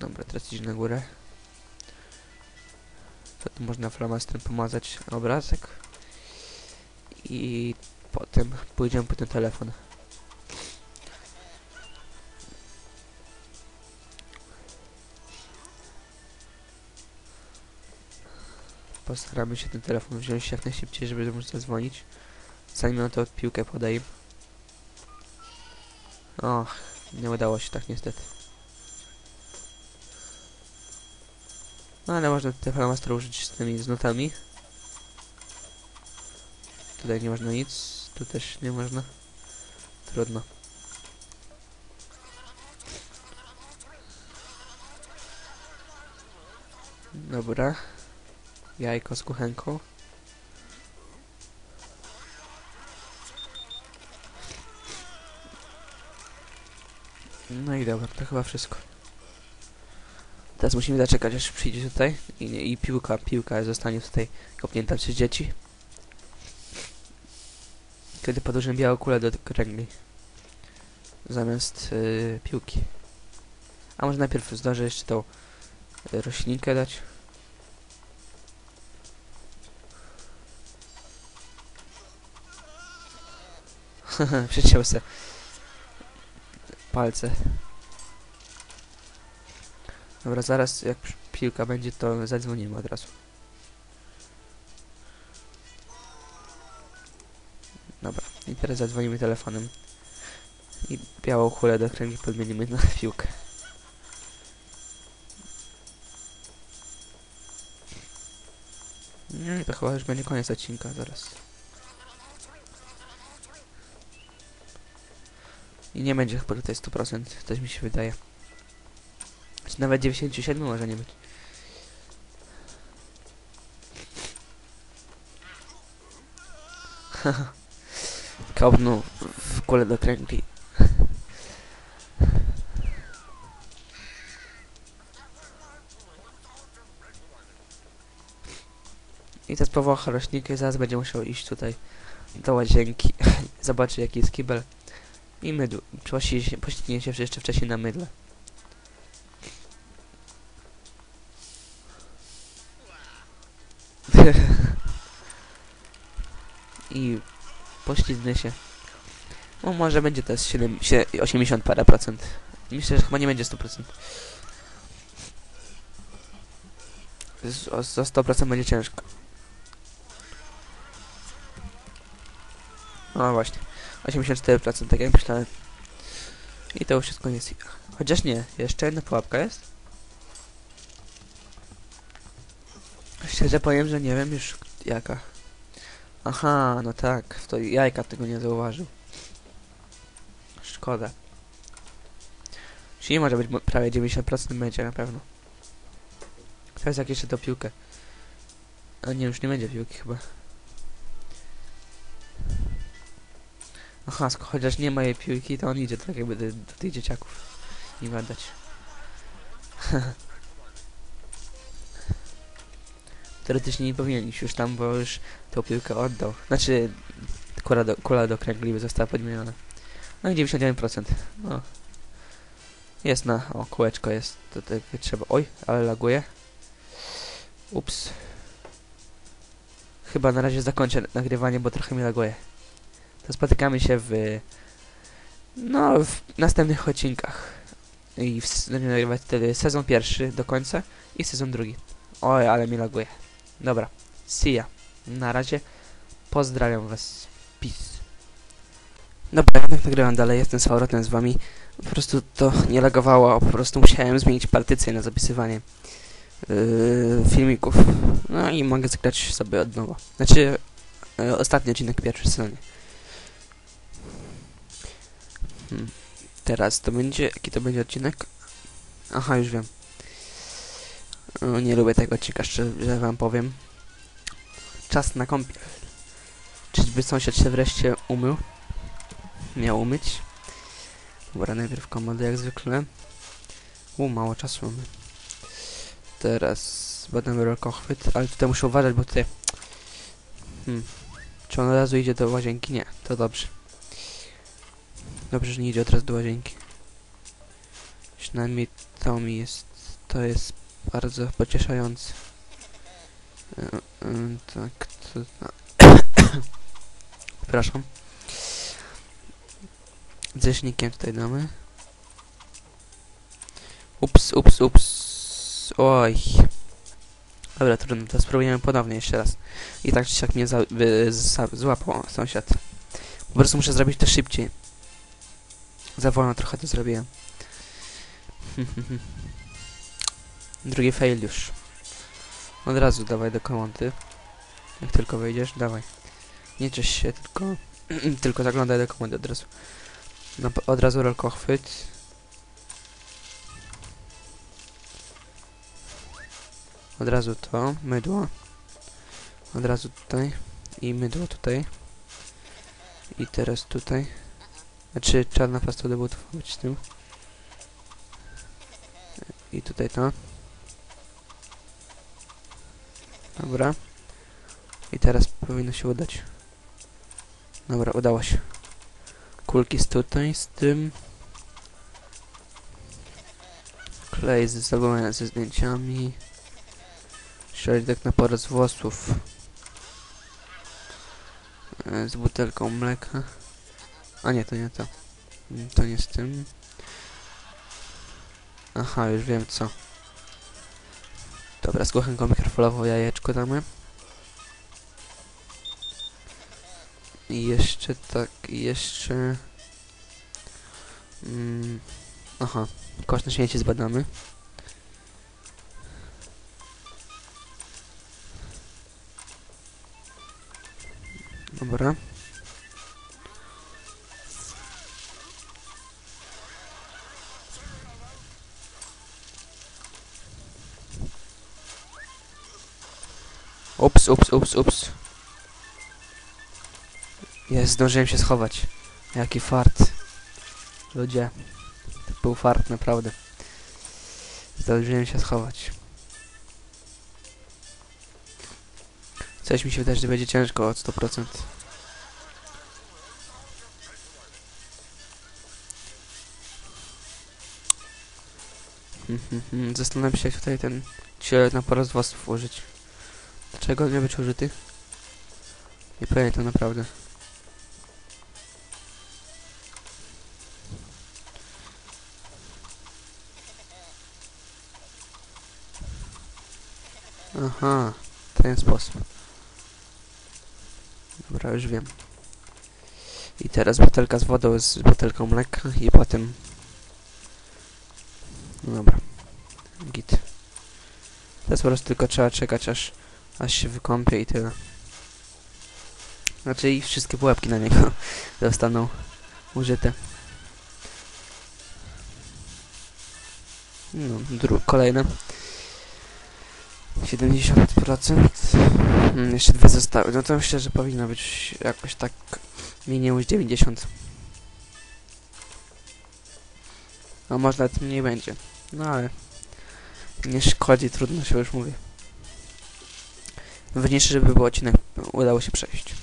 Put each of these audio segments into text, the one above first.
Dobra, teraz idzie na górę. To tu można flamastrem pomazać obrazek. I potem pójdziemy po ten telefon. Postaramy się ten telefon wziąć jak najszybciej, żeby móc zadzwonić. Zanim on to piłkę poda im. Och, nie udało się tak niestety. No ale można te flamastra użyć z tymi z notami. Tutaj nie można nic, tu też nie można. Trudno. Dobra. Jajko z kuchenką. No i dobra, to chyba wszystko. Teraz musimy zaczekać, aż przyjdzie tutaj i, i piłka, piłka zostanie tutaj kopnięta przez dzieci. Kiedy podłożymy białą kulę do kręgli. Zamiast y, piłki. A może najpierw zdążę jeszcze tą y, roślinkę dać. Przeciął se palce. Dobra, zaraz jak piłka będzie, to zadzwonimy od razu. Dobra, i teraz zadzwonimy telefonem. I białą kulę do kręgi podmienimy na piłkę. No i to chyba już będzie koniec odcinka zaraz. I nie będzie chyba tutaj 100%, coś mi się wydaje. Nawet 97 może nie być. Kopnął w kulę do kręgli. I teraz powącha roślinkę i zaraz będzie musiał iść tutaj do łazienki. Zobaczy jaki jest kibel. I się, poścignie się jeszcze wcześniej na mydle. I poślizgnę się. No może będzie to jest 7, sie- 80 parę procent. Myślę, że chyba nie będzie 100%. Z, o, za 100% będzie ciężko. No właśnie. 84%, tak jak myślałem. I to już jest koniec. Chociaż nie, jeszcze jedna pułapka jest. Szczerze powiem, że nie wiem już jaka. Aha, no tak, to jajka tego nie zauważył. Szkoda. Czyli może być prawie 90% będzie na pewno. Teraz jak jeszcze to piłkę. A nie, już nie będzie piłki chyba. Aha, chociaż nie ma jej piłki, to on idzie tak jakby do, do tych dzieciaków. Nie ma dać. Teoretycznie nie powinien iść już tam, bo już tą piłkę oddał. Znaczy, kula do, kula do kręgliby została podmieniona. No i 99%. No. Jest na... O, kółeczko jest. To tak trzeba... Oj, ale laguje. Ups. Chyba na razie zakończę nagrywanie, bo trochę mi laguje. To spotykamy się w... No, w następnych odcinkach. I w, będziemy nagrywać wtedy sezon pierwszy do końca i sezon drugi. Oj, ale mi laguje. Dobra. See ya. Na razie. Pozdrawiam was. Peace. Dobra, ja tak nagrywam dalej, jestem z powrotem z wami. Po prostu to nie lagowało, po prostu musiałem zmienić partycję na zapisywanie yy, filmików. No i mogę zagrać sobie od nowa. Znaczy, yy, ostatni odcinek pierwszy sezonie. Hmm. Teraz to będzie, jaki to będzie odcinek? Aha, już wiem. Nie lubię tego odcinka, szczerze wam powiem. Czas na kąpiel. Czyżby sąsiad się wreszcie umył? Miał umyć. Dobra, najpierw komodę jak zwykle. U, mało czasu mamy. Teraz będę rokochwyt, ale tutaj muszę uważać, bo tutaj... Hmm. Czy on od razu idzie do łazienki? Nie, to dobrze. Dobrze, że nie idzie od razu do łazienki. Przynajmniej to mi jest To jest bardzo pocieszające. E, tak, to... Przepraszam. Zesznikiem tutaj damy. Ups, ups, ups. Oj. Dobra, trudno, to spróbujemy ponownie jeszcze raz. I tak czy siak mnie za, by, za, złapał sąsiad. Po prostu muszę zrobić to szybciej. Za wolno trochę to zrobiłem. Drugi fail już. Od razu dawaj do komandy. Jak tylko wejdziesz, dawaj. Nie ciesz się, tylko... tylko zaglądaj do komandy od razu. No, od razu rolkochwyt. Od razu to, mydło. Od razu tutaj. I mydło tutaj. I teraz tutaj. Znaczy czarna pasta do butów być tym. I tutaj to. Dobra. I teraz powinno się udać. Dobra, udało się. Kulki jest tutaj z tym. Klej z zabawienia ze zdjęciami. Środek na porez włosów. E, Z butelką mleka. A nie, to nie to. To nie z tym. Aha, już wiem co. Dobra, z kuchenką mikrofalową jajeczko damy. I jeszcze tak, jeszcze... Mm, aha, kosz na śmieci zbadamy. Dobra. Ups, ups, ups, ups. Jest, zdążyłem się schować. Jaki fart. Ludzie. To był fart, naprawdę. Zdążyłem się schować. Coś mi się wydaje, że będzie ciężko od 100%. Mhm, Zastanawiam się, tutaj ten ciele na porost włosów włożyć. Dlaczego on miał być użyty? Nie pamiętam naprawdę. Aha, ten sposób. Dobra, już wiem. I teraz butelka z wodą z butelką mleka i potem... No dobra. Git. Teraz po prostu tylko trzeba czekać aż, aż się wykąpie i tyle. Znaczy i wszystkie pułapki na niego zostaną użyte. No, dru kolejne. 70%. Mm, jeszcze dwie zostały. No to myślę, że powinno być jakoś tak minimum 90. No może nawet mniej będzie. No ale nie szkodzi, trudno się już mówi. Ważniejsze, żeby był odcinek udało się przejść.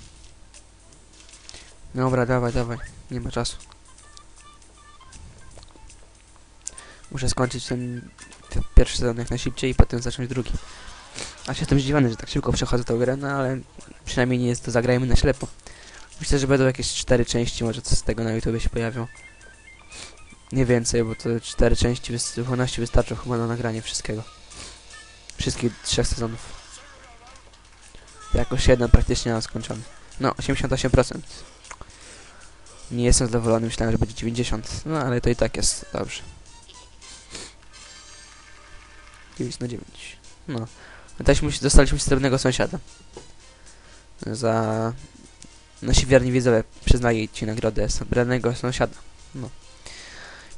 Dobra, dawaj, dawaj. Nie ma czasu. Muszę skończyć ten, ten pierwszy sezon jak najszybciej i potem zacząć drugi. A się jestem zdziwiony, że tak szybko przechodzę tę grę, no ale przynajmniej nie jest to zagrajmy na ślepo. Myślę, że będą jakieś cztery części, może co z tego na YouTube się pojawią. Nie więcej, bo to cztery części wys- 12 wystarczą chyba na nagranie wszystkiego. Wszystkich trzech sezonów. Jakoś jeden praktycznie mam skończony. No, 88%. Nie jestem zadowolony, myślałem, że będzie 90. No, ale to i tak jest dobrze. 9 na 9. No. Dostaliśmy, dostaliśmy srebrnego sąsiada. Za... Nasi wierni widzowie przyznali ci nagrodę srebrnego sąsiada. No.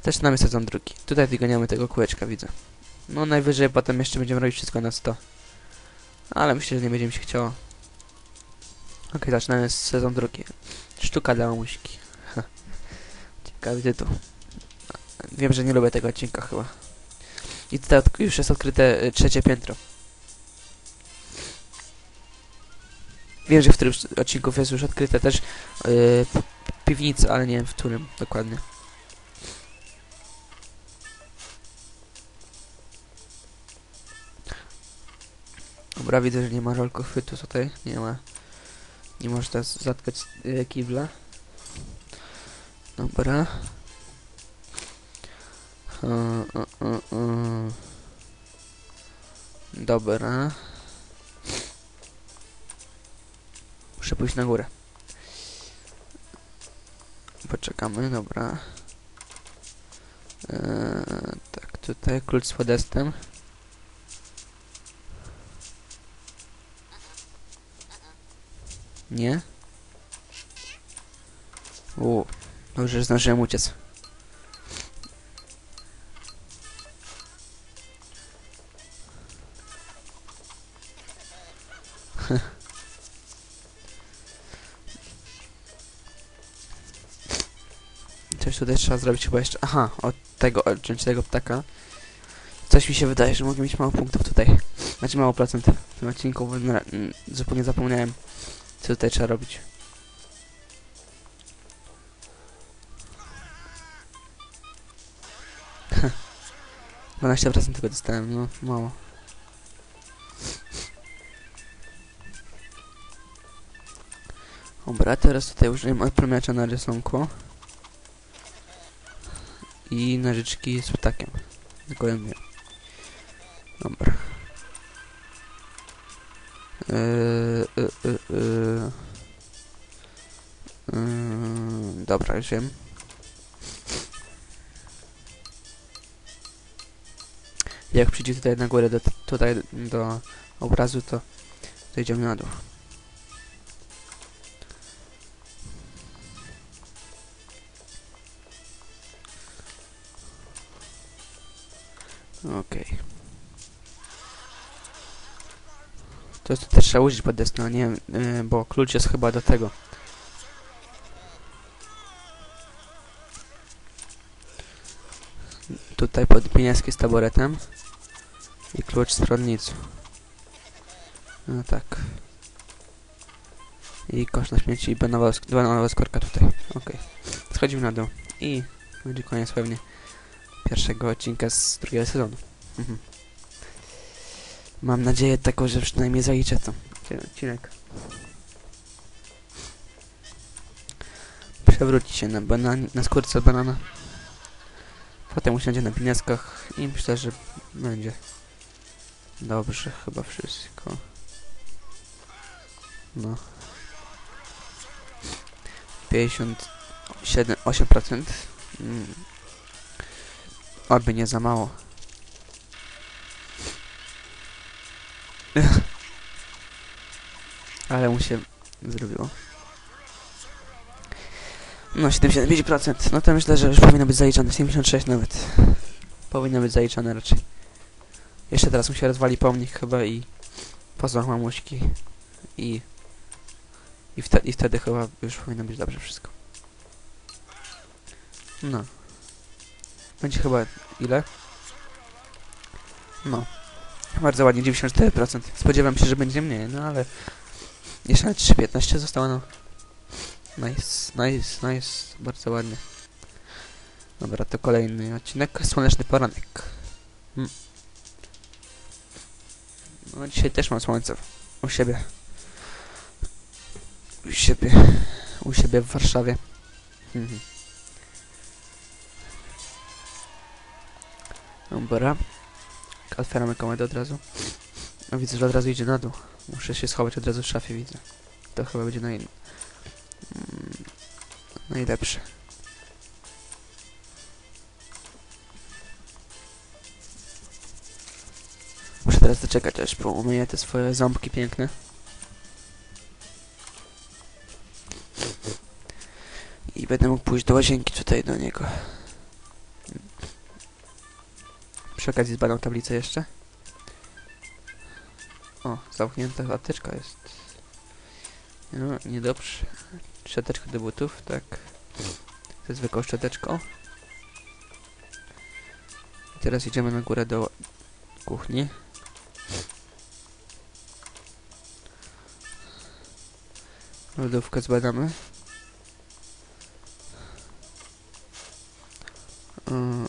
Zaczynamy sezon drugi. Tutaj wyganiamy tego kółeczka, widzę. No najwyżej potem jeszcze będziemy robić wszystko na 100. Ale myślę, że nie będzie mi się chciało. Okej, zaczynamy sezon drugi. Sztuka dla mamuśki. Ha. Ciekawy tytuł. Wiem, że nie lubię tego odcinka chyba. I tutaj już jest odkryte y, trzecie piętro. Wiem, że w którymś odcinków jest już odkryte też p- piwnica, ale nie wiem w którym dokładnie. Dobra, widzę, że nie ma rolkochwytu tutaj. Nie ma. Nie można zatkać y, kibla. Dobra. E, e, e, e. Dobra. Muszę pójść na górę. Poczekamy, dobra. Eee, tak, tutaj klucz z podestem. Nie? U, dobrze, że zdążyłem uciec. Coś tutaj trzeba zrobić chyba jeszcze. Aha, od tego, odciąć tego ptaka. Coś mi się wydaje, że mogę mieć mało punktów tutaj. Znaczy mało procent w tym odcinku, bo zupełnie zapomniałem, co tutaj trzeba robić. Heh. 12% tego dostałem, no mało. Dobra, teraz tutaj użyłem odpromiacza na rysunku. I nożyczki z ptakiem. Z gołębiem. Dobra. Eee, e, e. Eee, dobra, już wiem. Jak przyjdzie tutaj na górę, do, tutaj do obrazu, to, to idziemy na dół. Okej. To jest też trzeba użyć podesnu, a nie, yy, bo klucz jest chyba do tego. Tutaj podpieniaski z taboretem. I klucz z prądnicy. No tak. I kosz na śmieci i banawa, dwa nowe skorka tutaj. Okej. Schodzimy na dół. I będzie koniec pewnie pierwszego odcinka z drugiego sezonu. Mhm. Mam nadzieję taką, że przynajmniej zaliczę to. Odcinek. Przewróci się na banan na skórce banana. Potem usiądzie na pieniaskach i myślę, że będzie dobrze chyba wszystko. No. 57, 8%. Mm. Oby nie za mało. Ale mu się zrobiło. No, 75%. No to myślę, że już powinno być zaliczone. 76 nawet. Powinno być zaliczone raczej. Jeszcze teraz mu się rozwali pomnik chyba i... Pozwach mamuśki. I... I, wte I wtedy chyba już powinno być dobrze wszystko. No. Będzie chyba ile? No. Bardzo ładnie, 94%. Spodziewam się, że będzie mniej, no ale... Jeszcze nawet 3,15 zostało, no. Nice, nice, nice. Bardzo ładnie. Dobra, to kolejny odcinek. Słoneczny poranek. Hmm. No dzisiaj też mam słońce. U siebie. U siebie. U siebie w Warszawie. Mhm. Dobra. Otwieramy komedę od razu. No widzę, że od razu idzie na dół. Muszę się schować od razu w szafie, widzę. To chyba będzie naj... Mm, najlepsze. Muszę teraz zaczekać, aż poumyję te swoje ząbki piękne. I będę mógł pójść do łazienki tutaj do niego. Przy okazji zbadam tablicę jeszcze. O, zamknięta apteczka jest. No, niedobrze. Szczoteczka do butów, tak. Ze zwykłą szczoteczką. I teraz idziemy na górę do kuchni. Lodówkę zbadamy. Yy,